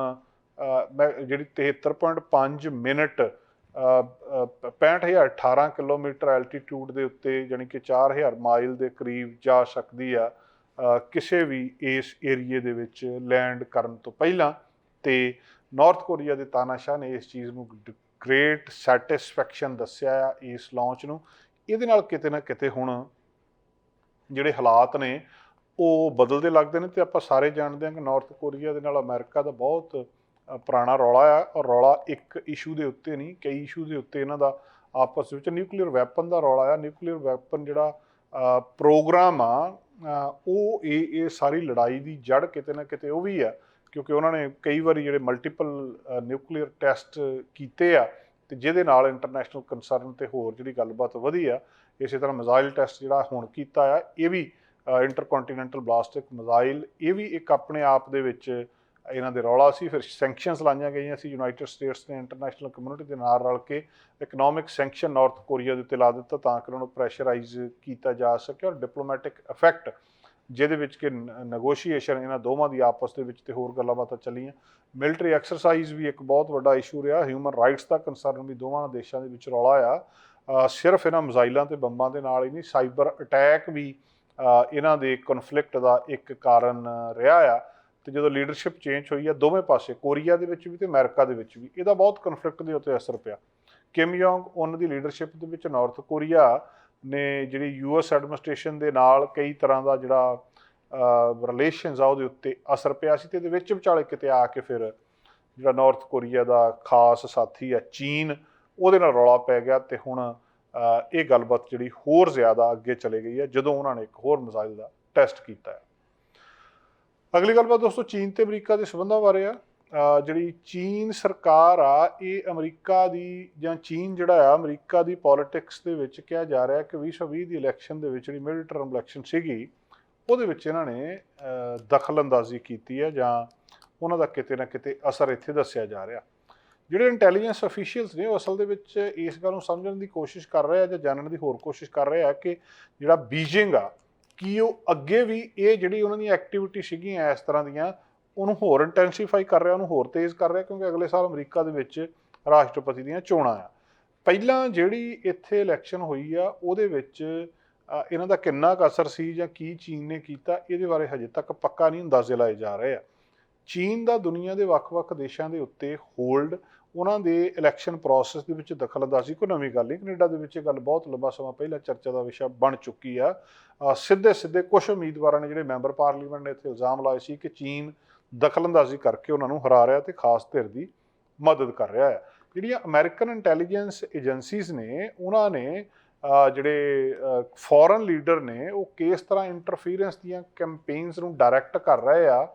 ਜਿਹੜੀ 73.5 ਮਿੰਟ ਅ, ਅ, 65000 18 ਕਿਲੋਮੀਟਰ ਐਲਟੀਟਿਊਡ ਦੇ ਉੱਤੇ ਯਾਨੀ ਕਿ 4000 ਮਾਈਲ ਦੇ ਕਰੀਬ ਜਾ ਸਕਦੀ ਆ ਕਿਸੇ ਵੀ ਇਸ ਏਰੀਏ ਦੇ ਵਿੱਚ ਲੈਂਡ ਕਰਨ ਤੋਂ ਪਹਿਲਾਂ ਤੇ ਨਾਰਥ ਕੋਰੀਆ ਦੇ ਤਾਨਾਸ਼ਾਹ ਨੇ ਇਸ ਚੀਜ਼ ਨੂੰ ਗ੍ਰੇਟ ਸੈਟੀਸਫੈਕਸ਼ਨ ਦੱਸਿਆ ਆ ਇਸ ਲਾਂਚ ਨੂੰ। ਇਹਦੇ ਨਾਲ ਕਿਤੇ ਨਾ ਕਿਤੇ ਹੁਣ ਜਿਹੜੇ ਹਾਲਾਤ ਨੇ ਉਹ ਬਦਲਦੇ ਲੱਗਦੇ ਨੇ ਤੇ ਆਪਾਂ ਸਾਰੇ ਜਾਣਦੇ ਹਾਂ ਕਿ ਨਾਰਥ ਕੋਰੀਆ ਦੇ ਨਾਲ ਅਮਰੀਕਾ ਦਾ ਬਹੁਤ ਪੁਰਾਣਾ ਰੌਲਾ ਆ ਔਰ ਰੌਲਾ ਇੱਕ ਇਸ਼ੂ ਦੇ ਉੱਤੇ ਨਹੀਂ, ਕਈ ਇਸ਼ੂ ਦੇ ਉੱਤੇ ਇਹਨਾਂ ਦਾ ਆਪਸ ਵਿੱਚ ਨਿਊਕਲੀਅਰ ਵੈਪਨ ਦਾ ਰੌਲਾ ਆ। ਨਿਊਕਲੀਅਰ ਵੈਪਨ ਜਿਹੜਾ ਪ੍ਰੋਗਰਾਮ ਆ ਉਹ ਇਹ ਇਹ ਸਾਰੀ ਲੜਾਈ ਦੀ ਜੜ ਕਿਤੇ ਨਾ ਕਿਤੇ ਉਹ ਵੀ ਆ, ਕਿਉਂਕਿ ਉਹਨਾਂ ਨੇ ਕਈ ਵਾਰੀ ਜਿਹੜੇ ਮਲਟੀਪਲ ਨਿਊਕਲੀਅਰ ਟੈਸਟ ਕੀਤੇ ਆ ਤੇ ਜਿਹਦੇ ਨਾਲ ਇੰਟਰਨੈਸ਼ਨਲ ਕੰਸਰਨ ਤੇ ਹੋਰ ਜਿਹੜੀ ਗੱਲਬਾਤ ਵਧੀ ਆ, ਇਸੇ ਤਰ੍ਹਾਂ ਮਿਜ਼ਾਈਲ ਟੈਸਟ ਜਿਹੜਾ ਹੁਣ ਕੀਤਾ ਆ, ਇਹ ਵੀ ਇੰਟਰਕੌਂਟੀਨੈਂਟਲ ਬਲਾਸਟਿਕ ਮਿਜ਼ਾਈਲ, ਇਹ ਵੀ ਇੱਕ ਆਪਣੇ ਆਪ ਦੇ ਵਿੱਚ ਇਹਨਾਂ ਦੇ ਰੌਲਾ ਸੀ। ਫਿਰ ਸੈਂਕਸ਼ਨਸ ਲਾਈਆਂ ਗਈਆਂ ਸੀ ਯੂਨਾਈਟਿਡ ਸਟੇਟਸ ਨੇ ਇੰਟਰਨੈਸ਼ਨਲ ਕਮਿਊਨਿਟੀ ਦੇ ਨਾਲ ਰਲ ਕੇ ਇਕਨੋਮਿਕ ਸੈਂਕਸ਼ਨ ਨਾਰਥ ਕੋਰੀਆ ਦੇ ਉੱਤੇ ਲਾ ਦਿੱਤਾ ਤਾਂ ਕਿ ਉਹਨਾਂ ਨੂੰ ਪ੍ਰੈਸ਼ਰਾਈਜ਼ ਕੀਤਾ ਜਾ ਸਕੇ ਔਰ ਡਿਪਲੋਮੈਟਿਕ ਇਫੈਕਟ ਜਿਹਦੇ ਵਿੱਚ ਕਿ ਨੈਗੋਸ਼ੀਏਸ਼ਨ ਇਹਨਾਂ ਦੋਵਾਂ ਦੀ ਆਪਸ ਦੇ ਵਿੱਚ ਤੇ ਹੋਰ ਗੱਲਾਂ ਬਾਤਾਂ ਚੱਲੀਆਂ। ਮਿਲਟਰੀ ਐਕਸਰਸਾਈਜ਼ ਵੀ ਇੱਕ ਬਹੁਤ ਵੱਡਾ ਇਸ਼ੂ ਰਿਹਾ। ਹਿਊਮਨ ਰਾਈਟਸ ਦਾ ਕੰਸਰਨ ਵੀ ਦੋਵਾਂ ਦੇਸ਼ਾਂ ਦੇ ਵਿੱਚ ਰੌਲਾ ਆ ਸਿਰਫ ਇਹਨਾਂ ਮਿਜ਼ਾਈਲਾਂ ਤੇ ਬੰਬਾਂ ਦੇ ਨਾਲ ਹੀ ਨਹੀਂ ਸਾਈਬਰ ਅਟੈਕ ਵੀ ਇਹਨਾਂ ਦੇ ਕਨਫਲਿਕਟ ਦਾ ਇੱਕ ਕਾਰਨ ਰਿਹਾ ਆ। ਤੇ ਜਦੋਂ ਲੀਡਰਸ਼ਿਪ ਚੇਂਜ ਹੋਈ ਆ ਦੋਵੇਂ ਪਾਸੇ, ਕੋਰੀਆ ਦੇ ਵਿੱਚ ਵੀ ਤੇ ਅਮਰੀਕਾ ਦੇ ਵਿੱਚ ਵੀ, ਇਹਦਾ ਬਹੁਤ ਕਨਫਲਿਕਟ ਦੇ ਉੱਤੇ ਅਸਰ ਪਿਆ। ਕਿਮ ਯੋਂਗ ਉਨ ਦੀ ਲੀਡਰਸ਼ਿਪ ਦੇ ਵਿੱਚ ਨਾਰਥ ਕੋਰੀਆ ਨੇ ਜਿਹੜੀ ਯੂਐਸ ਐਡਮਿਨਿਸਟ੍ਰੇਸ਼ਨ ਦੇ ਨਾਲ ਕਈ ਤਰ੍ਹਾਂ ਦਾ ਜਿਹੜਾ ਰਿਲੇਸ਼ਨਸ ਆ ਉਹਦੇ ਉੱਤੇ ਅਸਰ ਪਿਆ ਸੀ ਤੇ ਇਹਦੇ ਵਿੱਚ ਵਿਚਾਲੇ ਕਿਤੇ ਆ ਕੇ ਫਿਰ ਜਿਹੜਾ ਨਾਰਥ ਕੋਰੀਆ ਦਾ ਖਾਸ ਸਾਥੀ ਆ ਚੀਨ, ਉਹਦੇ ਨਾਲ ਰੌਲਾ ਪੈ ਗਿਆ ਤੇ ਹੁਣ ਇਹ ਗੱਲਬਾਤ ਜਿਹੜੀ ਹੋਰ ਜ਼ਿਆਦਾ ਅੱਗੇ ਚਲੇ ਗਈ ਹੈ ਜਦੋਂ ਉਹਨਾਂ ਨੇ ਇੱਕ ਹੋਰ ਮਿਜ਼ਾਈਲ ਦਾ ਟੈਸਟ ਕੀਤਾ ਹੈ। ਅਗਲੀ ਗੱਲਬਾਤ ਦੋਸਤੋ ਚੀਨ ਤੇ ਅਮਰੀਕਾ ਦੇ ਸਬੰਧਾਂ ਬਾਰੇ ਆ। ਜਿਹੜੀ ਚੀਨ ਸਰਕਾਰ ਆ ਇਹ ਅਮਰੀਕਾ ਦੀ ਜਾਂ ਚੀਨ ਜਿਹੜਾ ਆ ਅਮਰੀਕਾ ਦੀ ਪੋਲਿਟਿਕਸ ਦੇ ਵਿੱਚ ਕਿਹਾ ਜਾ ਰਿਹਾ ਕਿ 2020 ਦੀ ਇਲੈਕਸ਼ਨ ਦੇ ਵਿੱਚ ਜਿਹੜੀ ਮਿਡ ਟਰਮ ਇਲੈਕਸ਼ਨ ਸੀਗੀ ਉਹਦੇ ਵਿੱਚ ਇਹਨਾਂ ਨੇ ਅਹ, ਦਖਲ ਅੰਦਾਜ਼ੀ ਕੀਤੀ ਹੈ ਜਾਂ ਉਹਨਾਂ ਦਾ ਕਿਤੇ ਨਾ ਕਿਤੇ ਅਸਰ ਇੱਥੇ ਦੱਸਿਆ ਜਾ ਰਿਹਾ। ਜਿਹੜੇ ਇੰਟੈਲੀਜੈਂਸ ਅਫੀਸ਼ੀਅਲਸ ਨੇ ਉਹ ਅਸਲ ਦੇ ਵਿੱਚ ਇਸ ਗੱਲ ਨੂੰ ਸਮਝਣ ਦੀ ਕੋਸ਼ਿਸ਼ ਕਰ ਰਹੇ ਆ ਜਾਂ ਜਾਣਨ ਦੀ ਹੋਰ ਕੋਸ਼ਿਸ਼ ਕਰ ਰਹੇ ਆ ਕਿ ਜਿਹੜਾ ਬੀਜਿੰਗ ਆ, ਕੀ ਉਹ ਅੱਗੇ ਵੀ ਇਹ ਜਿਹੜੀ ਉਹਨਾਂ ਦੀਆਂ ਐਕਟੀਵਿਟੀ ਸੀਗੀਆਂ ਇਸ ਤਰ੍ਹਾਂ ਦੀਆਂ, ਉਹਨੂੰ ਹੋਰ ਇੰਟੈਂਸੀਫਾਈ ਕਰ ਰਿਹਾ, ਉਹਨੂੰ ਹੋਰ ਤੇਜ਼ ਕਰ ਰਿਹਾ ਕਿਉਂਕਿ ਅਗਲੇ ਸਾਲ ਅਮਰੀਕਾ ਦੇ ਵਿੱਚ ਰਾਸ਼ਟਰਪਤੀ ਦੀਆਂ ਚੋਣਾਂ ਆ। ਪਹਿਲਾਂ ਜਿਹੜੀ ਇੱਥੇ ਇਲੈਕਸ਼ਨ ਹੋਈ ਆ, ਉਹਦੇ ਵਿੱਚ ਇਹਨਾਂ ਦਾ ਕਿੰਨਾ ਕੁ ਅਸਰ ਸੀ ਜਾਂ ਕੀ ਚੀਨ ਨੇ ਕੀਤਾ, ਇਹਦੇ ਬਾਰੇ ਹਜੇ ਤੱਕ ਪੱਕਾ ਨਹੀਂ ਅੰਦਾਜ਼ੇ ਲਾਏ ਜਾ ਰਹੇ ਆ। ਚੀਨ ਦਾ ਦੁਨੀਆ ਦੇ ਵੱਖ-ਵੱਖ ਦੇਸ਼ਾਂ ਦੇ ਉੱਤੇ ਹੋਲਡ ਉਹਨਾਂ ਦੇ ਇਲੈਕਸ਼ਨ ਪ੍ਰੋਸੈਸ ਦੇ ਵਿੱਚ ਦਖਲਅੰਦਾਜ਼ੀ ਕੋਈ ਨਵੀਂ ਗੱਲ ਨਹੀਂ। ਕੈਨੇਡਾ ਦੇ ਵਿੱਚ ਇਹ ਗੱਲ ਬਹੁਤ ਲੰਬਾ ਸਮਾਂ ਪਹਿਲਾਂ ਚਰਚਾ ਦਾ ਵਿਸ਼ਾ ਬਣ ਚੁੱਕੀ ਆ। ਸਿੱਧੇ ਸਿੱਧੇ ਕੁਝ ਉਮੀਦਵਾਰਾਂ ਨੇ ਜਿਹੜੇ ਮੈਂਬਰ ਪਾਰਲੀਮੈਂਟ ਨੇ ਇੱਥੇ ਇਲਜ਼ਾਮ ਲਾਏ ਸੀ ਕਿ ਚੀਨ ਦਖਲਅੰਦਾਜ਼ੀ ਕਰਕੇ ਉਹਨਾਂ ਨੂੰ ਹਰਾ ਰਿਹਾ ਤੇ ਖਾਸ ਧਿਰ ਦੀ ਮਦਦ ਕਰ ਰਿਹਾ ਹੈ। ਜਿਹੜੀਆਂ ਅਮਰੀਕਨ ਇੰਟੈਲੀਜੈਂਸ ਏਜੰਸੀਜ਼ ਨੇ, ਉਹਨਾਂ ਨੇ ਜਿਹੜੇ ਫੋਰਨ ਲੀਡਰ ਨੇ, ਉਹ ਕਿਸ ਤਰ੍ਹਾਂ ਇੰਟਰਫੀਰੈਂਸ ਦੀਆਂ ਕੈਂਪੇਨਸ ਨੂੰ ਡਾਇਰੈਕਟ ਕਰ ਰਹੇ ਆ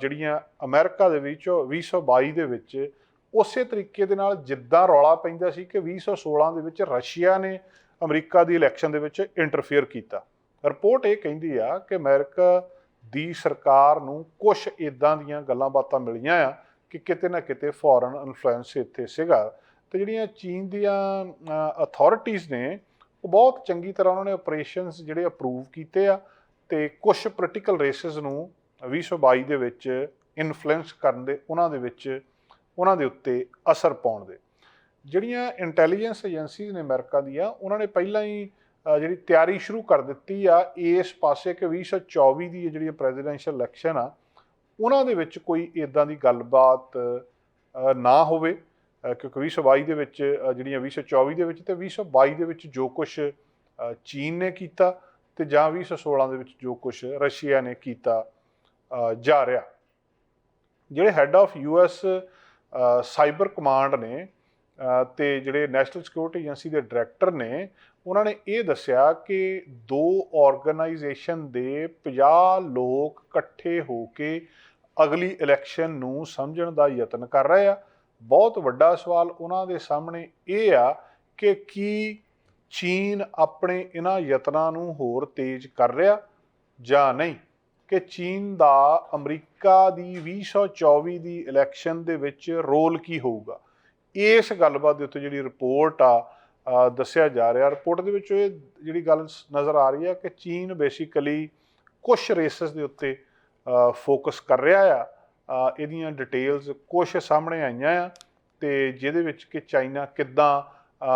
ਜਿਹੜੀਆਂ ਅਮਰੀਕਾ ਦੇ ਵਿੱਚ 2022 ਦੇ ਵਿੱਚ ਉਸੇ ਤਰੀਕੇ ਦੇ ਨਾਲ ਜਿੱਦਾਂ ਰੌਲਾ ਪੈਂਦਾ ਸੀ ਕਿ 2016 ਦੇ ਵਿੱਚ ਰਸ਼ੀਆ ਨੇ ਅਮਰੀਕਾ ਦੀ ਇਲੈਕਸ਼ਨ ਦੇ ਵਿੱਚ ਇੰਟਰਫੇਅਰ ਕੀਤਾ। ਰਿਪੋਰਟ ਇਹ ਕਹਿੰਦੀ ਆ ਕਿ ਅਮਰੀਕਾ ਦੀ ਸਰਕਾਰ ਨੂੰ ਕੁਝ ਇਦਾਂ ਦੀਆਂ ਗੱਲਾਂ ਬਾਤਾਂ ਮਿਲੀਆਂ ਆ ਕਿ ਕਿਤੇ ਨਾ ਕਿਤੇ ਫੋਰਨ ਇਨਫਲੂਐਂਸ ਇੱਥੇ ਸੀਗਾ। ਤੇ ਜਿਹੜੀਆਂ ਚੀਨ ਦੀਆਂ ਅਥਾਰਟੀਆਂ ਨੇ, ਉਹ ਬਹੁਤ ਚੰਗੀ ਤਰ੍ਹਾਂ ਉਹਨਾਂ ਨੇ ਆਪਰੇਸ਼ਨਸ ਜਿਹੜੇ ਅਪਰੂਵ ਕੀਤੇ ਆ ਤੇ ਕੁਝ ਪੋਲੀਟੀਕਲ ਰੇਸਸ ਨੂੰ 2022 ਦੇ ਵਿੱਚ ਇਨਫਲੂਐਂਸ ਕਰਨ ਦੇ, ਉਹਨਾਂ ਦੇ ਵਿੱਚ ਉਹਨਾਂ ਦੇ ਉੱਤੇ ਅਸਰ ਪਾਉਣ ਦੇ। ਜਿਹੜੀਆਂ ਇੰਟੈਲੀਜੈਂਸ ਏਜੰਸੀਜ਼ ਨੇ ਅਮਰੀਕਾ ਦੀਆਂ ਉਹਨਾਂ ਨੇ ਪਹਿਲਾਂ ਹੀ ਜਿਹੜੀ ਤਿਆਰੀ ਸ਼ੁਰੂ ਕਰ ਦਿੱਤੀ ਆ ਇਸ ਪਾਸੇ ਕਿ 2024 ਦੀ ਜਿਹੜੀ ਪ੍ਰੈਜ਼ੀਡੈਂਸ਼ੀਅਲ ਇਲੈਕਸ਼ਨ ਆ ਉਹਨਾਂ ਦੇ ਵਿੱਚ ਕੋਈ ਇਦਾਂ ਦੀ ਗੱਲਬਾਤ ਨਾ ਹੋਵੇ। ਅ, ਕਿਉਂਕਿ 2022 ਦੇ ਵਿੱਚ ਅ, ਜਿਹੜੀਆਂ 2024 ਦੇ ਵਿੱਚ ਤੇ 2022 ਦੇ ਵਿੱਚ ਜੋ ਕੁਝ ਚੀਨ ਨੇ ਕੀਤਾ ਤੇ ਜਾਂ 2016 ਦੇ ਵਿੱਚ ਜੋ ਕੁਝ ਰਸ਼ੀਆ ਨੇ ਕੀਤਾ ਜਾ ਰਿਹਾ। ਜਿਹੜੇ head of US cyber command ਨੇ ਅ, ਤੇ ਜਿਹੜੇ ਨੈਸ਼ਨਲ ਸਿਕਿਉਰਿਟੀ ਏਜੰਸੀ ਦੇ ਡਾਇਰੈਕਟਰ ਨੇ ਉਹਨਾਂ ਨੇ ਇਹ ਦੱਸਿਆ ਕਿ ਦੋ ਆਰਗੇਨਾਈਜੇਸ਼ਨ ਦੇ 50 ਲੋਕ ਇਕੱਠੇ ਹੋ ਕੇ ਅਗਲੀ ਇਲੈਕਸ਼ਨ ਨੂੰ ਸਮਝਣ ਦਾ ਯਤਨ ਕਰ ਰਹੇ ਆ। ਬਹੁਤ ਵੱਡਾ ਸਵਾਲ ਉਹਨਾਂ ਦੇ ਸਾਹਮਣੇ ਇਹ ਆ ਕਿ ਕੀ ਚੀਨ ਆਪਣੇ ਇਹਨਾਂ ਯਤਨਾਂ ਨੂੰ ਹੋਰ ਤੇਜ਼ ਕਰ ਰਿਹਾ ਜਾਂ ਨਹੀਂ। ਕਿ ਚੀਨ ਦਾ ਅਮਰੀਕਾ ਦੀ 2024 ਦੀ ਇਲੈਕਸ਼ਨ ਦੇ ਵਿੱਚ ਰੋਲ ਕੀ ਹੋਊਗਾ? ਇਸ ਗੱਲਬਾਤ ਦੇ ਉੱਤੇ ਜਿਹੜੀ ਰਿਪੋਰਟ ਆ ਦੱਸਿਆ ਜਾ ਰਿਹਾ। ਰਿਪੋਰਟ ਦੇ ਵਿੱਚ ਇਹ ਜਿਹੜੀ ਗੱਲ ਨਜ਼ਰ ਆ ਰਹੀ ਹੈ ਕਿ ਚੀਨ ਬੇਸਿਕਲੀ ਕੁਝ ਰੇਸਸ ਦੇ ਉੱਤੇ ਫੋਕਸ ਕਰ ਰਿਹਾ ਆ। ਇਹਦੀਆਂ ਡਿਟੇਲਸ ਕੁਝ ਸਾਹਮਣੇ ਆਈਆਂ ਆ ਤੇ ਜਿਹਦੇ ਵਿੱਚ ਕਿ ਚਾਈਨਾ ਕਿੱਦਾਂ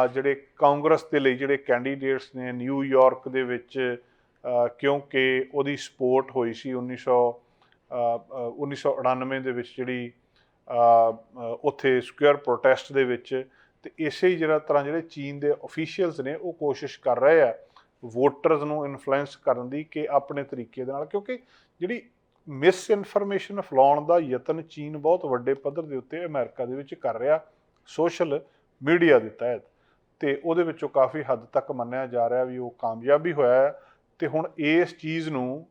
ਜਿਹੜੇ ਕਾਂਗਰਸ ਦੇ ਲਈ ਜਿਹੜੇ ਕੈਂਡੀਡੇਟਸ ਨੇ ਨਿਊਯਾਰਕ ਦੇ ਵਿੱਚ ਕਿਉਂਕਿ ਉਹਦੀ ਸਪੋਰਟ ਹੋਈ ਸੀ 1900 ਅ, ਅ, 1999 ਦੇ ਵਿੱਚ ਜਿਹੜੀ ਉੱਥੇ ਸਕੁਅਰ ਪ੍ਰੋਟੈਸਟ ਦੇ ਵਿੱਚ ਤੇ ਇਸੇ ਹੀ ਜਿਹੜਾ ਤਰ੍ਹਾਂ ਜਿਹੜੇ ਚੀਨ ਦੇ ਅਫੀਸ਼ੀਅਲਸ ਨੇ ਉਹ ਕੋਸ਼ਿਸ਼ ਕਰ ਰਹੇ ਆ ਵੋਟਰਸ ਨੂੰ ਇਨਫਲੂਐਂਸ ਕਰਨ ਦੀ ਕਿ ਆਪਣੇ ਤਰੀਕੇ ਦੇ ਨਾਲ ਕਿਉਂਕਿ ਜਿਹੜੀ ਮਿਸ ਇਨਫੋਰਮੇਸ਼ਨ ਫੈਲਾਉਣ ਦਾ ਯਤਨ ਚੀਨ ਬਹੁਤ ਵੱਡੇ ਪੱਧਰ ਦੇ ਉੱਤੇ ਅਮਰੀਕਾ ਦੇ ਵਿੱਚ ਕਰ ਰਿਹਾ ਸੋਸ਼ਲ ਮੀਡੀਆ ਦੇ ਤਹਿਤ ਤੇ ਉਹਦੇ ਵਿੱਚੋਂ ਕਾਫੀ ਹੱਦ ਤੱਕ ਮੰਨਿਆ ਜਾ ਰਿਹਾ ਵੀ ਉਹ ਕਾਮਯਾਬ ਵੀ ਹੋਇਆ ਹੈ। ਤੇ ਹੁਣ ਇਸ ਚੀਜ਼ ਨੂੰ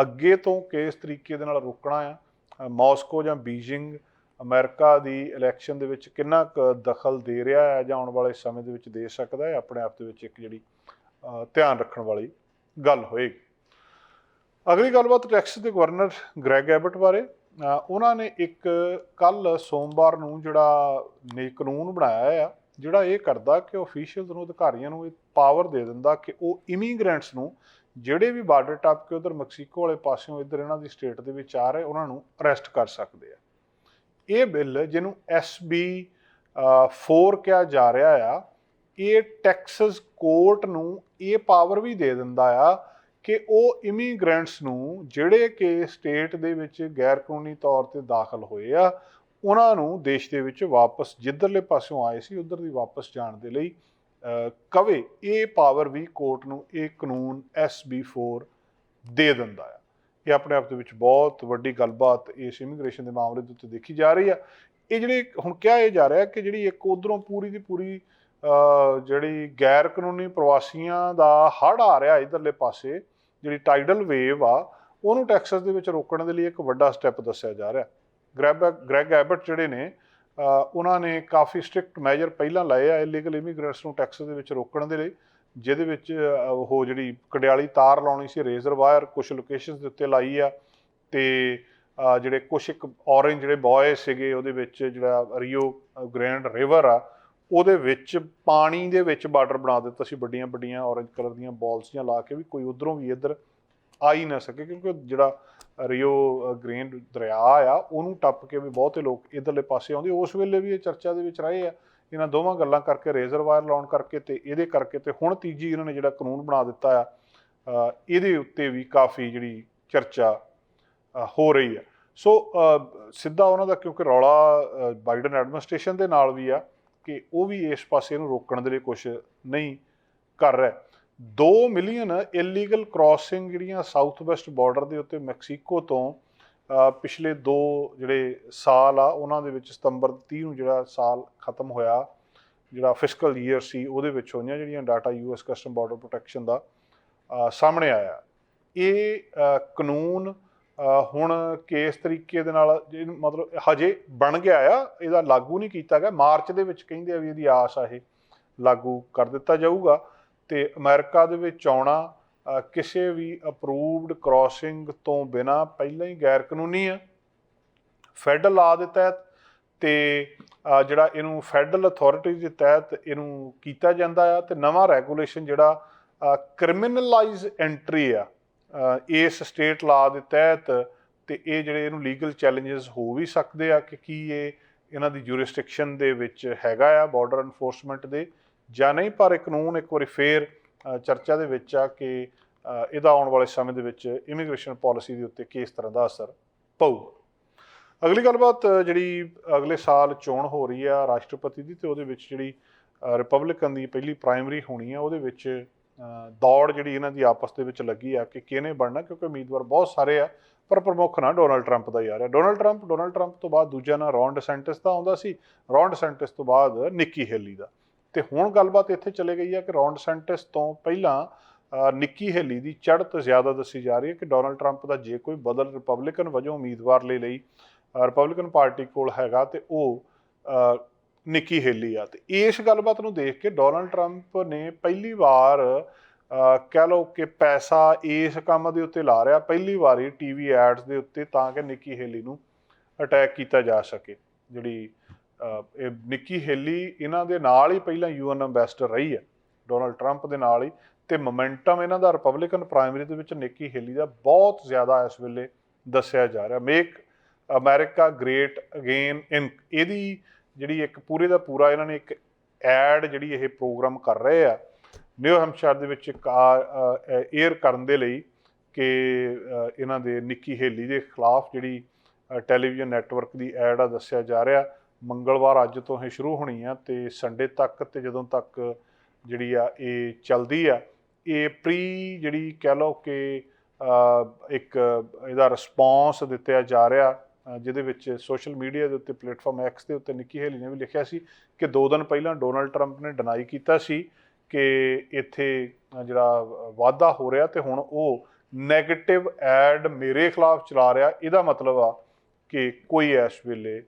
ਅੱਗੇ ਤੋਂ ਕਿਸ ਤਰੀਕੇ ਦੇ ਨਾਲ ਰੋਕਣਾ ਆ? ਅ, ਮਾਸਕੋ ਜਾਂ ਬੀਜਿੰਗ ਅਮਰੀਕਾ ਦੀ ਇਲੈਕਸ਼ਨ ਦੇ ਵਿੱਚ ਕਿੰਨਾ ਕੁ ਦਖਲ ਦੇ ਰਿਹਾ ਹੈ ਜਾਂ ਆਉਣ ਵਾਲੇ ਸਮੇਂ ਦੇ ਵਿੱਚ ਦੇ ਸਕਦਾ ਹੈ? ਆਪਣੇ ਆਪ ਦੇ ਵਿੱਚ ਇੱਕ ਜਿਹੜੀ ਧਿਆਨ ਰੱਖਣ ਵਾਲੀ ਗੱਲ ਹੋਏਗੀ। ਅਗਲੀ ਗੱਲਬਾਤ ਟੈਕਸ ਦੇ ਗਵਰਨਰ ਗ੍ਰੈਗ ਐਬਟ ਬਾਰੇ। ਉਹਨਾਂ ਨੇ ਇੱਕ ਕੱਲ ਸੋਮਵਾਰ ਨੂੰ ਜਿਹੜਾ ਨੇ ਕਾਨੂੰਨ ਬਣਾਇਆ ਆ ਜਿਹੜਾ ਇਹ ਕਰਦਾ ਕਿ ਅਫੀਸ਼ੀਅਲਸ ਨੂੰ, ਅਧਿਕਾਰੀਆਂ ਨੂੰ ਇਹ ਪਾਵਰ ਦੇ ਦਿੰਦਾ ਕਿ ਉਹ ਇਮੀਗ੍ਰੈਂਟਸ ਨੂੰ ਜਿਹੜੇ ਵੀ ਬਾਰਡਰ ਟੱਪ ਕੇ ਉਧਰ ਮੈਕਸੀਕੋ ਵਾਲੇ ਪਾਸਿਓਂ ਇੱਧਰ ਇਹਨਾਂ ਦੀ ਸਟੇਟ ਦੇ ਵਿੱਚ ਆ ਰਹੇ, ਉਹਨਾਂ ਨੂੰ ਅਰੈਸਟ ਕਰ ਸਕਦੇ ਆ। ਇਹ ਬਿੱਲ ਜਿਹਨੂੰ SB 4 ਕਿਹਾ ਜਾ ਰਿਹਾ ਆ, ਇਹ ਟੈਕਸਸ ਕੋਰਟ ਨੂੰ ਇਹ ਪਾਵਰ ਵੀ ਦੇ ਦਿੰਦਾ ਆ ਕਿ ਉਹ ਇਮੀਗ੍ਰੈਂਟਸ ਨੂੰ ਜਿਹੜੇ ਕਿ ਸਟੇਟ ਦੇ ਵਿੱਚ ਗੈਰ ਕਾਨੂੰਨੀ ਤੌਰ ਤੇ ਦਾਖਲ ਹੋਏ ਆ ਉਹਨਾਂ ਨੂੰ ਦੇਸ਼ ਦੇ ਵਿੱਚ ਵਾਪਸ ਜਿੱਧਰਲੇ ਪਾਸਿਓਂ ਆਏ ਸੀ, ਉਧਰ ਦੀ ਵਾਪਸ ਜਾਣ ਦੇ ਲਈ ਕਵੇ, ਇਹ ਪਾਵਰ ਵੀ ਕੋਰਟ ਨੂੰ ਇਹ ਕਾਨੂੰਨ SB 4 ਦੇ ਦਿੰਦਾ ਆ। ਇਹ ਆਪਣੇ ਆਪ ਦੇ ਵਿੱਚ ਬਹੁਤ ਵੱਡੀ ਗੱਲਬਾਤ ਇਸ ਇਮੀਗ੍ਰੇਸ਼ਨ ਦੇ ਮਾਮਲੇ ਦੇ ਉੱਤੇ ਦੇਖੀ ਜਾ ਰਹੀ ਆ। ਇਹ ਜਿਹੜੇ ਹੁਣ ਕਿਹਾ ਇਹ ਜਾ ਰਿਹਾ ਕਿ ਜਿਹੜੀ ਇੱਕ ਉਧਰੋਂ ਪੂਰੀ ਦੀ ਪੂਰੀ ਜਿਹੜੀ ਗੈਰ ਕਾਨੂੰਨੀ ਪ੍ਰਵਾਸੀਆਂ ਦਾ ਹੜ ਆ ਰਿਹਾ ਇਧਰਲੇ ਪਾਸੇ, ਜਿਹੜੀ ਟਾਈਡਲ ਵੇਵ ਆ, ਉਹਨੂੰ ਟੈਕਸਸ ਦੇ ਵਿੱਚ ਰੋਕਣ ਦੇ ਲਈ ਇੱਕ ਵੱਡਾ ਸਟੈਪ ਦੱਸਿਆ ਜਾ ਰਿਹਾ। ਗ੍ਰੈਬ ਗ੍ਰੈਗ ਐਬਟ ਜਿਹੜੇ ਨੇ ਉਹਨਾਂ ਨੇ ਕਾਫੀ ਸਟ੍ਰਿਕਟ ਮੈਜਰ ਪਹਿਲਾਂ ਲਏ ਆ ਇਲੀਗਲ ਇਮੀਗ੍ਰੈਂਟਸ ਨੂੰ ਟੈਕਸ ਦੇ ਵਿੱਚ ਰੋਕਣ ਦੇ ਲਈ, ਜਿਹਦੇ ਵਿੱਚ ਉਹ ਜਿਹੜੀ ਕਡਿਆਲੀ ਤਾਰ ਲਾਉਣੀ ਸੀ ਰੇਜ਼ਰ ਵਾਇਰ ਕੁਝ ਲੋਕੇਸ਼ਨਸ ਦੇ ਉੱਤੇ ਲਾਈ ਆ ਤੇ ਜਿਹੜੇ ਕੁਝ ਇੱਕ ਔਰੇਂਜ ਜਿਹੜੇ ਬॉय ਸੀਗੇ ਉਹਦੇ ਵਿੱਚ ਜਿਹੜਾ ਰੀਓ ਗ੍ਰੈਂਡ ਰਿਵਰ ਆ, ਉਹਦੇ ਵਿੱਚ ਪਾਣੀ ਦੇ ਵਿੱਚ ਬਾਰਡਰ ਬਣਾ ਦਿੱਤਾ ਸੀ, ਵੱਡੀਆਂ ਵੱਡੀਆਂ ਔਰੇਂਜ ਕਲਰ ਦੀਆਂ ਬਾਲਸ ਜਾਂ ਲਾ ਕੇ ਵੀ ਕੋਈ ਉਧਰੋਂ ਵੀ ਇੱਧਰ ਆ ਹੀ ਨਾ ਸਕੇ, ਕਿਉਂਕਿ ਜਿਹੜਾ ਰੀਓ ਗ੍ਰੇਨ ਦਰਿਆ ਆ, ਉਹਨੂੰ ਟੱਪ ਕੇ ਵੀ ਬਹੁਤੇ ਲੋਕ ਇਧਰਲੇ ਪਾਸੇ ਆਉਂਦੇ, ਉਸ ਵੇਲੇ ਵੀ ਇਹ ਚਰਚਾ ਦੇ ਵਿੱਚ ਰਹੇ ਆ। ਇਹਨਾਂ ਦੋਵਾਂ ਗੱਲਾਂ ਕਰਕੇ, ਰੇਜ਼ਰ ਵਾਇਰ ਲਾਉਣ ਕਰਕੇ ਤੇ ਇਹਦੇ ਕਰਕੇ ਤੇ ਹੁਣ ਤੀਜੀ ਇਹਨਾਂ ਨੇ ਜਿਹੜਾ ਕਾਨੂੰਨ ਬਣਾ ਦਿੱਤਾ ਆ ਇਹਦੇ ਉੱਤੇ ਵੀ ਕਾਫੀ ਜਿਹੜੀ ਚਰਚਾ ਹੋ ਰਹੀ ਆ। ਸੋ ਸਿੱਧਾ ਉਹਨਾਂ ਦਾ ਕਿਉਂਕਿ ਰੌਲਾ ਬਾਈਡਨ ਐਡਮਿਨਿਸਟ੍ਰੇਸ਼ਨ ਦੇ ਨਾਲ ਵੀ ਆ ਕਿ ਉਹ ਵੀ ਇਸ ਪਾਸੇ ਨੂੰ ਰੋਕਣ ਦੇ ਲਈ ਕੁਝ ਨਹੀਂ ਕਰ ਰਿਹਾ। 2 ਮਿਲੀਅਨ ਇਲੀਗਲ ਕ੍ਰਾਸਿੰਗ ਜਿਹੜੀਆਂ ਸਾਊਥ ਵੈਸਟ ਬਾਰਡਰ ਦੇ ਉੱਤੇ ਮੈਕਸੀਕੋ ਤੋਂ ਪਿਛਲੇ ਦੋ ਜਿਹੜੇ ਸਾਲ ਆ, ਉਹਨਾਂ ਦੇ ਵਿੱਚ ਸਤੰਬਰ 30 ਨੂੰ ਜਿਹੜਾ ਸਾਲ ਖਤਮ ਹੋਇਆ, ਜਿਹੜਾ ਫਿਸਕਲ ਈਅਰ ਸੀ, ਉਹਦੇ ਵਿੱਚ ਹੋਈਆਂ ਜਿਹੜੀਆਂ data US custom border protection ਦਾ ਸਾਹਮਣੇ ਆਇਆ। ਇਹ ਕਾਨੂੰਨ ਹੁਣ ਕਿਸ ਤਰੀਕੇ ਦੇ ਨਾਲ ਮਤਲਬ ਹਜੇ ਬਣ ਗਿਆ ਆ, ਇਹਦਾ ਲਾਗੂ ਨਹੀਂ ਕੀਤਾ ਗਿਆ। ਮਾਰਚ ਦੇ ਵਿੱਚ ਕਹਿੰਦੇ ਆ ਵੀ ਇਹਦੀ ਆਸ ਆ ਇਹ ਲਾਗੂ ਕਰ ਦਿੱਤਾ ਜਾਊਗਾ। ਤੇ ਅਮਰੀਕਾ ਦੇ ਵਿੱਚ ਆਉਣਾ ਕਿਸੇ ਵੀ ਅਪਰੂਵਡ ਕ੍ਰਾਸਿੰਗ ਤੋਂ ਬਿਨਾ ਪਹਿਲਾਂ ਹੀ ਗੈਰ ਕਾਨੂੰਨੀ ਆ। ਫੈਡਰਲ ਲਾ ਦੇ ਤਹਿਤ ਤੇ ਜਿਹੜਾ ਇਹਨੂੰ ਫੈਡਰਲ ਅਥਾਰਟੀ ਦੇ ਤਹਿਤ ਇਹਨੂੰ ਕੀਤਾ ਜਾਂਦਾ ਆ ਤੇ ਨਵਾਂ ਰੈਗੂਲੇਸ਼ਨ ਜਿਹੜਾ ਕ੍ਰਿਮੀਨਲਾਈਜ਼ ਐਂਟਰੀ ਆ ਇਸ ਸਟੇਟ ਲਾ ਦੇ ਤਹਿਤ ਤੇ ਇਹ ਜਿਹੜੇ ਇਹਨੂੰ ਲੀਗਲ ਚੈਲੰਜਸ ਹੋ ਵੀ ਸਕਦੇ ਆ ਕਿ ਕੀ ਇਹ ਇਹਨਾਂ ਦੀ ਜੂਰਿਸਡਿਕਸ਼ਨ ਦੇ ਵਿੱਚ ਹੈਗਾ ਆ ਬਾਰਡਰ ਐਨਫੋਰਸਮੈਂਟ ਦੇ। ਜਾਂ ਨਹੀਂ, ਪਰ ਇਹ ਕਾਨੂੰਨ ਇੱਕ ਵਾਰੀ ਫੇਰ ਚਰਚਾ ਦੇ ਵਿੱਚ ਆ ਕਿ ਇਹਦਾ ਆਉਣ ਵਾਲੇ ਸਮੇਂ ਦੇ ਵਿੱਚ ਇਮੀਗ੍ਰੇਸ਼ਨ ਪਾਲਿਸੀ ਦੇ ਉੱਤੇ ਕਿਸ ਤਰ੍ਹਾਂ ਦਾ ਅਸਰ ਪਊਗਾ ਅਗਲੀ ਗੱਲਬਾਤ ਜਿਹੜੀ ਅਗਲੇ ਸਾਲ ਚੋਣ ਹੋ ਰਹੀ ਆ ਰਾਸ਼ਟਰਪਤੀ ਦੀ ਤੇ ਉਹਦੇ ਵਿੱਚ ਜਿਹੜੀ ਰਿਪਬਲਿਕਨ ਦੀ ਪਹਿਲੀ ਪ੍ਰਾਇਮਰੀ ਹੋਣੀ ਆ, ਉਹਦੇ ਵਿੱਚ ਦੌੜ ਜਿਹੜੀ ਇਹਨਾਂ ਦੀ ਆਪਸ ਦੇ ਵਿੱਚ ਲੱਗੀ ਆ ਕਿ ਕਿਹਨੇ ਬਣਨਾ, ਕਿਉਂਕਿ ਉਮੀਦਵਾਰ ਬਹੁਤ ਸਾਰੇ ਆ, ਪਰ ਪ੍ਰਮੁੱਖ ਨਾ ਡੋਨਲਡ ਟਰੰਪ ਦਾ ਯਾਰ ਆ ਰਿਹਾ। ਟਰੰਪ ਡੋਨਲਡ ਟਰੰਪ ਤੋਂ ਬਾਅਦ ਦੂਜਾ ਨਾਂ ਰੌਨ ਡੈਸੈਂਟਿਸ ਦਾ ਆਉਂਦਾ ਸੀ ਰੌਨ ਡੈਸੈਂਟਿਸ ਤੋਂ ਬਾਅਦ ਨਿੱਕੀ ਹੇਲੀ ਦਾ। ਤੇ ਹੁਣ ਗੱਲਬਾਤ ਇੱਥੇ ਚਲੇ ਗਈ ਆ ਕਿ ਰੌਨ ਡੈਸੈਂਟਿਸ ਤੋਂ ਪਹਿਲਾਂ ਨਿੱਕੀ ਹੇਲੀ ਦੀ ਚੜ੍ਹਤ ਜ਼ਿਆਦਾ ਦੱਸੀ ਜਾ ਰਹੀ ਹੈ ਕਿ ਡੋਨਲਡ ਟਰੰਪ ਦਾ ਜੇ ਕੋਈ ਬਦਲ ਰਿਪਬਲਿਕਨ ਵਜੋਂ ਉਮੀਦਵਾਰ ਲਈ ਲਈ ਰਿਪਬਲਿਕਨ ਪਾਰਟੀ ਕੋਲ ਹੈਗਾ ਤੇ ਉਹ ਨਿੱਕੀ ਹੇਲੀ ਆ। ਤੇ ਇਸ ਗੱਲਬਾਤ ਨੂੰ ਦੇਖ ਕੇ ਡੋਨਲਡ ਟਰੰਪ ਨੇ ਪਹਿਲੀ ਵਾਰ ਕਹਿ ਲਓ ਕਿ ਪੈਸਾ ਇਸ ਕੰਮ ਦੇ ਉੱਤੇ ਲਾ ਰਿਹਾ, ਪਹਿਲੀ ਵਾਰੀ ਟੀਵੀ ਐਡਸ ਦੇ ਉੱਤੇ ਤਾਂ ਕਿ ਨਿੱਕੀ ਹੇਲੀ ਨੂੰ ਅਟੈਕ ਕੀਤਾ ਜਾ ਸਕੇ, ਜਿਹੜੀ ਇਹ ਨਿੱਕੀ ਹੇਲੀ ਇਹਨਾਂ ਦੇ ਨਾਲ ਹੀ ਪਹਿਲਾਂ ਯੂਐਨ ਐਮਬੈਸਡਰ ਰਹੀ ਹੈ, ਡੋਨਲਡ ਟਰੰਪ ਦੇ ਨਾਲ ਹੀ ਤੇ ਮੋਮੈਂਟਮ ਇਹਨਾਂ ਦਾ ਰਿਪਬਲਿਕਨ ਪ੍ਰਾਇਮਰੀ ਦੇ ਵਿੱਚ ਨਿੱਕੀ ਹੇਲੀ ਦਾ ਬਹੁਤ ਜ਼ਿਆਦਾ ਇਸ ਵੇਲੇ ਦੱਸਿਆ ਜਾ ਰਿਹਾ। ਮੇਕ ਅਮਰੀਕਾ ਗ੍ਰੇਟ ਅਗੇਨ ਇਨ ਇਹਦੀ ਜਿਹੜੀ ਇੱਕ ਪੂਰੇ ਦਾ ਪੂਰਾ ਇਹਨਾਂ ਨੇ ਇੱਕ ਐਡ ਜਿਹੜੀ ਇਹ ਪ੍ਰੋਗਰਾਮ ਕਰ ਰਹੇ ਆ ਨਿਊ ਹੈਮਸ਼ਾਇਰ ਦੇ ਵਿੱਚ ਇੱਕ 에ਅਰ ਕਰਨ ਦੇ ਲਈ ਕਿ ਇਹਨਾਂ ਦੇ ਨਿੱਕੀ ਹੇਲੀ ਦੇ ਖਿਲਾਫ ਜਿਹੜੀ ਟੈਲੀਵਿਜ਼ਨ ਨੈਟਵਰਕ ਦੀ ਐਡ ਆ ਦੱਸਿਆ ਜਾ ਰਿਹਾ। ਮੰਗਲਵਾਰ ਅੱਜ ਤੋਂ ਇਹ ਸ਼ੁਰੂ ਹੋਣੀ ਆ ਤੇ ਸੰਡੇ ਤੱਕ ਤੇ ਜਦੋਂ ਤੱਕ ਜਿਹੜੀ ਆ ਇਹ ਚੱਲਦੀ ਆ, ਇਹ ਪ੍ਰੀ ਜਿਹੜੀ ਕਹਿ ਲਓ ਕਿ ਇੱਕ ਇਹਦਾ ਰਿਸਪੌਂਸ ਦਿੱਤਾ ਜਾ ਰਿਹਾ ਜਿਹਦੇ ਵਿੱਚ ਸੋਸ਼ਲ ਮੀਡੀਆ ਦੇ ਉੱਤੇ ਪਲੇਟਫਾਰਮ ਐਕਸ ਦੇ ਉੱਤੇ ਨਿੱਕੀ ਹੇਲੀ ਨੇ ਵੀ ਲਿਖਿਆ ਸੀ ਕਿ ਦੋ ਦਿਨ ਪਹਿਲਾਂ ਡੋਨਲਡ ਟਰੰਪ ਨੇ ਡਿਨਾਈ ਕੀਤਾ ਸੀ ਕਿ ਇੱਥੇ ਜਿਹੜਾ ਵਾਅਦਾ ਹੋ ਰਿਹਾ ਤੇ ਹੁਣ ਉਹ 네ਗੇਟਿਵ ਐਡ ਮੇਰੇ ਖਿਲਾਫ ਚਲਾ ਰਿਹਾ। ਇਹਦਾ ਮਤਲਬ ਆ ਕਿ ਕੋਈ ਇਸ ਵੇਲੇ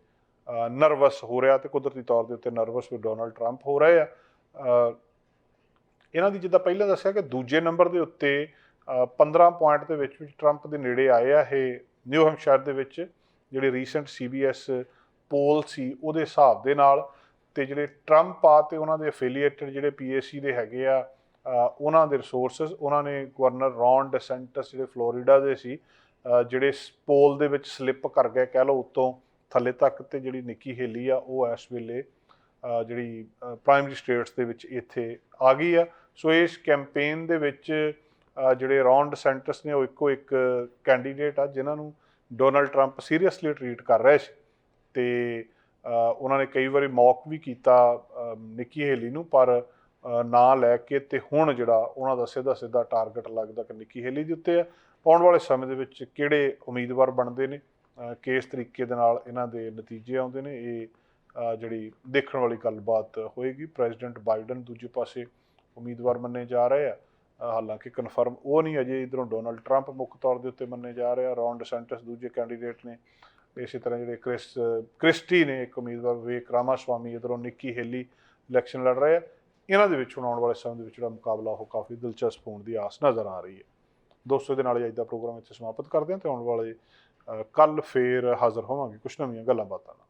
ਨਰਵਸ ਹੋ ਰਿਹਾ ਤੇ ਕੁਦਰਤੀ ਤੌਰ ਦੇ ਉੱਤੇ ਨਰਵਸ ਵੀ ਡੋਨਲਡ ਟਰੰਪ ਹੋ ਰਹੇ ਆ। ਇਹਨਾਂ ਦੀ ਜਿੱਦਾਂ ਪਹਿਲਾਂ ਦੱਸਿਆ ਕਿ ਦੂਜੇ ਨੰਬਰ ਦੇ ਉੱਤੇ ਅ, 15 ਪੁਆਇੰਟ ਦੇ ਵਿੱਚ ਵਿੱਚ ਟਰੰਪ ਦੇ ਨੇੜੇ ਆਏ ਆ ਇਹ ਨਿਊ ਹੈਮਸ਼ਾਇਰ ਦੇ ਵਿੱਚ ਜਿਹੜੇ ਰੀਸੈਂਟ ਸੀਬੀਐਸ ਪੋਲ ਸੀ ਉਹਦੇ ਹਿਸਾਬ ਦੇ ਨਾਲ ਤੇ ਜਿਹੜੇ ਟਰੰਪ ਆ ਤੇ ਉਹਨਾਂ ਦੇ ਅਫੀਲੀਏਟਡ ਜਿਹੜੇ ਪੀਏਸੀ ਦੇ ਹੈਗੇ ਆ ਉਹਨਾਂ ਦੇ ਰਿਸੋਰਸਸ ਉਹਨਾਂ ਨੇ ਗਵਰਨਰ ਰੌਨ ਡੈਸੈਂਟਸ ਜਿਹੜੇ ਫਲੋਰੀਡਾ ਦੇ ਸੀ ਅ, ਜਿਹੜੇ ਪੋਲ ਦੇ ਵਿੱਚ ਸਲਿੱਪ ਕਰ ਗਏ ਕਹਿ ਲਓ ਉੱਤੋਂ ਥੱਲੇ ਤੱਕ ਤੇ ਜਿਹੜੀ ਨਿੱਕੀ ਹੇਲੀ ਆ, ਉਹ ਇਸ ਵੇਲੇ ਜਿਹੜੀ ਪ੍ਰਾਇਮਰੀ ਸਟੇਟਸ ਦੇ ਵਿੱਚ ਇੱਥੇ ਆ ਗਈ ਆ। ਸੋ ਇਸ ਕੈਂਪੇਨ ਦੇ ਵਿੱਚ ਜਿਹੜੇ ਰੌਨ ਡੈਸੈਂਟਸ ਨੇ, ਉਹ ਇੱਕੋ ਇੱਕ ਕੈਂਡੀਡੇਟ ਆ, ਜਿਨ੍ਹਾਂ ਨੂੰ ਡੋਨਲਡ ਟਰੰਪ ਸੀਰੀਅਸਲੀ ਟਰੀਟ ਕਰ ਰਹੇ ਸੀ। ਤੇ ਉਹਨਾਂ ਨੇ ਕਈ ਵਾਰੀ ਮੌਕ ਵੀ ਕੀਤਾ ਨਿੱਕੀ ਹੇਲੀ ਨੂੰ, ਪਰ ਨਾ ਲੈ ਕੇ ਤੇ ਹੁਣ ਜਿਹੜਾ ਉਹਨਾਂ ਦਾ ਸਿੱਧਾ ਸਿੱਧਾ ਟਾਰਗੇਟ ਲੱਗਦਾ ਕਿ ਨਿੱਕੀ ਹੇਲੀ ਦੇ ਉੱਤੇ ਆ। ਆਉਣ ਵਾਲੇ ਸਮੇਂ ਦੇ ਵਿੱਚ ਕਿਹੜੇ ਉਮੀਦਵਾਰ ਬਣਦੇ ਨੇ? ਕਿਸ ਤਰੀਕੇ ਦੇ ਨਾਲ ਇਹਨਾਂ ਦੇ ਨਤੀਜੇ ਆਉਂਦੇ ਨੇ। ਇਹ ਜਿਹੜੀ ਦੇਖਣ ਵਾਲੀ ਗੱਲਬਾਤ ਹੋਏਗੀ। ਪ੍ਰੈਜ਼ੀਡੈਂਟ ਬਾਈਡਨ ਦੂਜੇ ਪਾਸੇ ਉਮੀਦਵਾਰ ਮੰਨੇ ਜਾ ਰਹੇ ਆ। ਹਾਲਾਂਕਿ ਕਨਫਰਮ ਉਹ ਨਹੀਂ ਅਜੇ ਇਧਰੋਂ ਡੋਨਲਡ ਟਰੰਪ ਮੁੱਖ ਤੌਰ ਦੇ ਉੱਤੇ ਮੰਨੇ ਜਾ ਰਹੇ ਆ। ਰੌਨ ਡੈਸੈਂਟਸ ਦੂਜੇ ਕੈਂਡੀਡੇਟ ਨੇ। ਇਸੇ ਤਰ੍ਹਾਂ ਜਿਹੜੇ ਕ੍ਰਿਸ ਕ੍ਰਿਸਟੀ ਨੇ ਇੱਕ ਉਮੀਦਵਾਰ ਵਿਵੇਕ ਰਾਮਾਸਵਾਮੀ, ਇਧਰੋਂ ਨਿੱਕੀ ਹੇਲੀ ਇਲੈਕਸ਼ਨ ਲੜ ਰਹੇ ਆ। ਇਹਨਾਂ ਦੇ ਵਿੱਚ ਹੁਣ ਆਉਣ ਵਾਲੇ ਸਮੇਂ ਦੇ ਵਿੱਚ ਜਿਹੜਾ ਮੁਕਾਬਲਾ, ਉਹ ਕਾਫੀ ਦਿਲਚਸਪ ਹੋਣ ਦੀ ਆਸ ਨਜ਼ਰ ਆ ਰਹੀ ਹੈ। ਦੋਸਤੋ ਦੇ ਨਾਲ ਹੀ ਅੱਜ ਦਾ ਪ੍ਰੋਗਰਾਮ ਇੱਥੇ ਸਮਾਪਤ ਕਰਦੇ ਹਾਂ ਤੇ ਆਉਣ ਵਾਲੇ ਕੱਲ ਫੇਰ ਹਾਜ਼ਰ ਹੋਵਾਂਗੇ ਕੁਝ ਨਵੀਆਂ ਗੱਲਾਂ ਬਾਤਾਂ ਨਾਲ।